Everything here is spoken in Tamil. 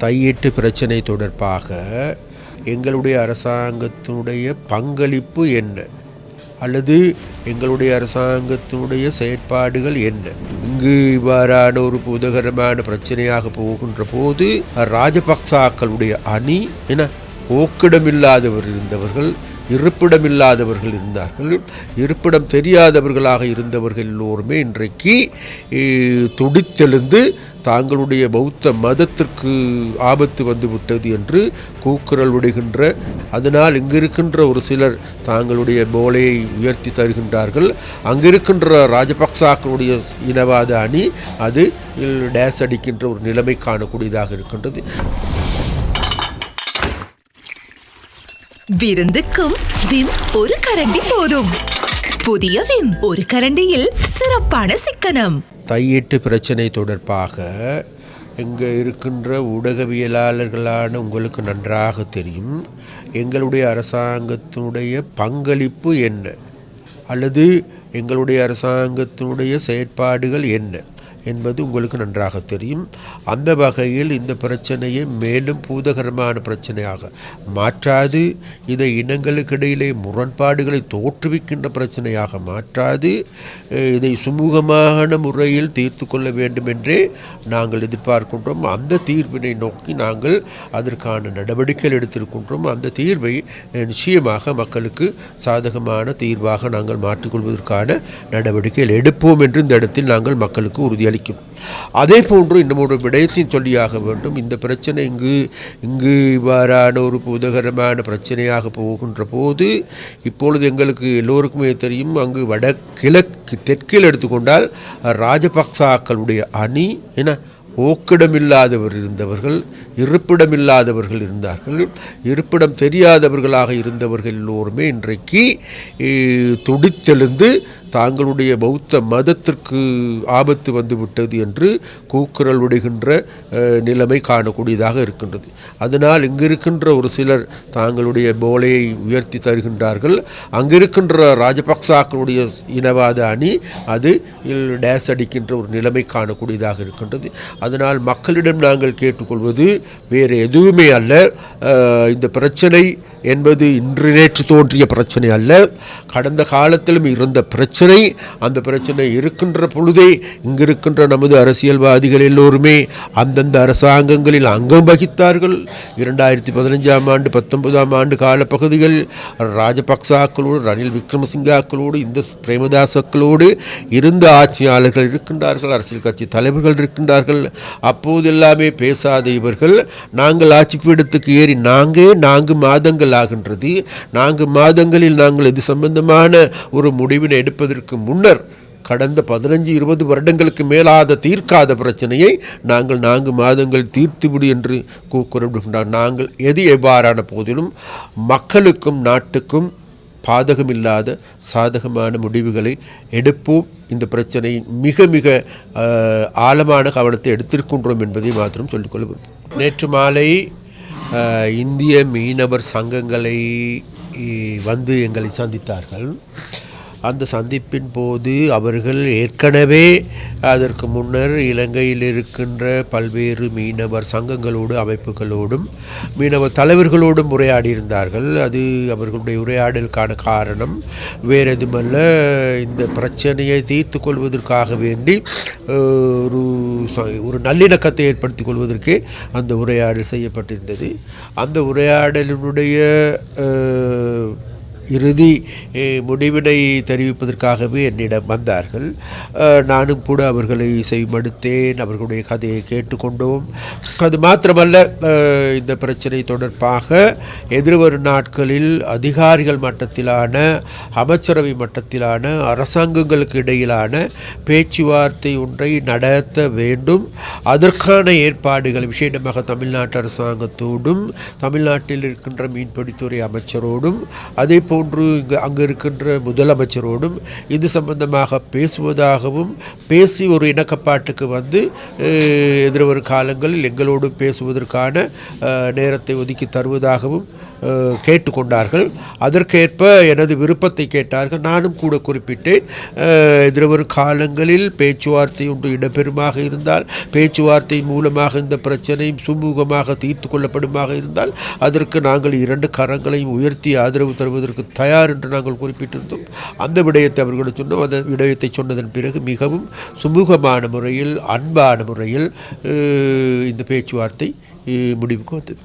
தையீட்டு பிரச்சனை தொடர்பாக எங்களுடைய அரசாங்கத்தினுடைய பங்களிப்பு என்ன? அல்லது எங்களுடைய அரசாங்கத்தினுடைய செயற்பாடுகள் என்ன? இங்கு இவ்வாறான ஒரு புதகரமான பிரச்சனையாக போகின்ற போது ராஜபக்சாக்களுடைய அணி என போக்கிடமில்லாதவர் இருந்தவர்கள் இருப்பிடமில்லாதவர்கள் இருந்தார்கள். இருப்பிடம் தெரியாதவர்களாக இருந்தவர்கள் எல்லோருமே இன்றைக்கு துடித்தெழுந்து தாங்களுடைய பௌத்த மதத்திற்கு ஆபத்து வந்துவிட்டது என்று கூக்குரல் விடுகின்ற அதனால் இங்கிருக்கின்ற ஒரு சிலர் தாங்களுடைய போலையை உயர்த்தி தருகின்றார்கள். அங்கிருக்கின்ற ராஜபக்சாக்களுடைய இனவாத அணி அது டேஸ் அடிக்கின்ற ஒரு நிலைமை காணக்கூடியதாக இருக்கின்றது. விருந்துக்கும் விம் ஒரு கரண்டி போதும். புதிய விம் ஒரு கரண்டியில் சிறப்பான சிக்கனம். தையீட்டு பிரச்சனை தொடர்பாக இங்கே இருக்கின்ற ஊடகவியலாளர்களான உங்களுக்கு நன்றாக தெரியும். எங்களுடைய அரசாங்கத்தினுடைய பங்களிப்பு என்ன? அல்லது எங்களுடைய அரசாங்கத்தினுடைய செயற்பாடுகள் என்ன? என்பது உங்களுக்கு நன்றாக தெரியும். அந்த வகையில் இந்த பிரச்சனையை மேலும் பூதகரமான பிரச்சனையாக மாற்றாது. இதை இனங்களுக்கு இடையிலே முரண்பாடுகளை தோற்றுவிக்கின்ற பிரச்சனையாக மாற்றாது. இதை சுமூகமான முறையில் தீர்த்து கொள்ள வேண்டும் என்றே நாங்கள் எதிர்பார்க்கின்றோம். அந்த தீர்வினை நோக்கி நாங்கள் அதற்கான நடவடிக்கைகள் எடுத்திருக்கின்றோம். அந்த தீர்வை நிச்சயமாக மக்களுக்கு சாதகமான தீர்வாக நாங்கள் மாற்றிக்கொள்வதற்கான நடவடிக்கைகள் எடுப்போம் என்று இந்த இடத்தில் நாங்கள் மக்களுக்கு உறுதியாக அளிக்கும். அதே போன்று இன்னும் ஒரு விடயத்தையும் சொல்லியாக வேண்டும். இந்த பிரச்சனை இங்கு இங்கு இவ்வாறான ஒரு புதகரமான பிரச்சனையாக போகின்ற போது இப்பொழுது எங்களுக்கு எல்லோருக்குமே தெரியும் அங்கு வட கிழக்கு தெற்கில் எடுத்துக்கொண்டால் ராஜபக்சாக்களுடைய அணி என போக்கிடமில்லாதவர் இருந்தவர்கள் இருப்பிடமில்லாதவர்கள் இருந்தார்கள் இருப்பிடம் தெரியாதவர்களாக இருந்தவர்கள் எல்லோருமே இன்றைக்கு துடித்தெழுந்து தாங்களுடைய பௌத்த மதத்திற்கு ஆபத்து வந்துவிட்டது என்று கூக்குரல் விடுகின்ற நிலைமை காணக்கூடியதாக இருக்கின்றது. அதனால் இங்கிருக்கின்ற ஒரு சிலர் தாங்களுடைய போலையை உயர்த்தி தருகின்றார்கள். அங்கிருக்கின்ற ராஜபக்சாக்களுடைய இனவாத அணி அது டேஸ் அடிக்கின்ற ஒரு நிலைமை காணக்கூடியதாக இருக்கின்றது. அதனால் மக்களிடம் நாங்கள் கேட்டுக்கொள்வது வேறு எதுவுமே அல்ல. இந்த பிரச்சனை என்பது இன்று நேற்று தோன்றிய பிரச்சனை அல்ல. கடந்த காலத்திலும் இருந்த பிரச்சனை அந்த பிரச்சனை இருக்கின்ற பொழுதே இங்கிருக்கின்ற நமது அரசியல்வாதிகள் எல்லோருமே அந்தந்த அரசாங்கங்களில் அங்கம் வகித்தார்கள். இரண்டாயிரத்தி பதினஞ்சாம் ஆண்டு பத்தொன்பதாம் ஆண்டு காலப்பகுதிகள் ராஜபக்சாக்களோடு ரணில் விக்ரமசிங்காக்களோடு இந்த பிரேமதாசக்களோடு இருந்த ஆட்சியாளர்கள் இருக்கின்றார்கள் அரசியல் கட்சி தலைவர்கள் இருக்கின்றார்கள். அப்போது எல்லாமே பேசாத இவர்கள் நாங்கள் ஆட்சி பீடத்துக்கு ஏறி நாங்கே நான்கு மாதங்கள் ஆகின்றது. நான்கு மாதங்களில் நாங்கள் இது சம்பந்தமான ஒரு முடிவினை எடுப்பதற்கு முன்னர் கடந்த பதினஞ்சு இருபது வருடங்களுக்கு மேலாத தீர்க்காத பிரச்சனையை நாங்கள் நான்கு மாதங்கள் தீர்த்துவிடு என்று கூக்குறவிடுகின்றார் நாங்கள் எது எவ்வாறான போதிலும் மக்களுக்கும் நாட்டுக்கும் பாதகமில்லாத சாதகமான முடிவுகளை எடுப்போம். இந்த பிரச்சனை மிக மிக ஆழமான கவனத்தை எடுத்திருக்கின்றோம் என்பதை மாத்திரம் சொல்லிக்கொள்ள நேற்று மாலை இந்திய மீனவர் சங்கங்களை வந்து எங்களை சந்தித்தார்கள். அந்த சந்திப்பின் போது அவர்கள் ஏற்கனவே அதற்கு முன்னர் இலங்கையில் இருக்கின்ற பல்வேறு மீனவர் சங்கங்களோடு அமைப்புகளோடும் மீனவர் தலைவர்களோடும் உரையாடியிருந்தார்கள். அது அவர்களுடைய உரையாடலுக்கான காரணம். வேறு எதுமல்ல இந்த பிரச்சனையை தீர்த்து கொள்வதற்காக வேண்டி ஒரு ச- ஒரு நல்லிணக்கத்தை ஏற்படுத்தி கொள்வதற்கே அந்த உரையாடல் செய்யப்பட்டிருந்தது. அந்த உரையாடலினுடைய இறுதி முடிவினை தெரிவிப்பதற்காகவே என்னிடம் வந்தார்கள். நானும் கூட அவர்களை செய்மடுத்தேன் அவர்களுடைய கதையை கேட்டுக்கொண்டோம். அது மாத்திரமல்ல இந்த பிரச்சனை தொடர்பாக எதிர்வரும் நாட்களில் அதிகாரிகள் மட்டத்திலான அமைச்சரவை மட்டத்திலான அரசாங்கங்களுக்கு இடையிலான பேச்சுவார்த்தை ஒன்றை நடத்த வேண்டும். அதற்கான ஏற்பாடுகள் விசேடமாக தமிழ்நாட்டு அரசாங்கத்தோடும் தமிழ்நாட்டில் இருக்கின்ற மீன்பிடித்துறை அமைச்சரோடும் அதே போல் போன்று இங்கு அங்கு இருக்கின்ற முதலமைச்சரோடும் இது சம்பந்தமாக பேசுவதாகவும் பேசி ஒரு இணக்கப்பாட்டுக்கு வந்து எதிர்வரும் காலங்களில் எங்களோடும் பேசுவதற்கான நேரத்தை ஒதுக்கி தருவதாகவும் கேட்டுக்கொண்டார்கள். அதற்கேற்ப எனது விருப்பத்தை கேட்டார்கள். நானும் கூட குறிப்பிட்டேன். அஹ், எதிர்வரும் காலங்களில் பேச்சுவார்த்தை ஒன்று இடம்பெறுமாக இருந்தால் பேச்சுவார்த்தை மூலமாக இந்த பிரச்சனையும் சுமூகமாக தீர்த்து கொள்ளப்படுமாக இருந்தால் அதற்கு நாங்கள் இரண்டு கரங்களையும் உயர்த்தி ஆதரவு தருவதற்கு தயார் என்று நாங்கள் குறிப்பிட்டிருந்தோம். அந்த விடயத்தை அவர்களுக்கு சொன்னோம். அந்த விடயத்தை சொன்னதன் பிறகு மிகவும் சுமூகமான முறையில் அன்பான முறையில் இந்த பேச்சுவார்த்தை முடிவுக்கு வந்தது.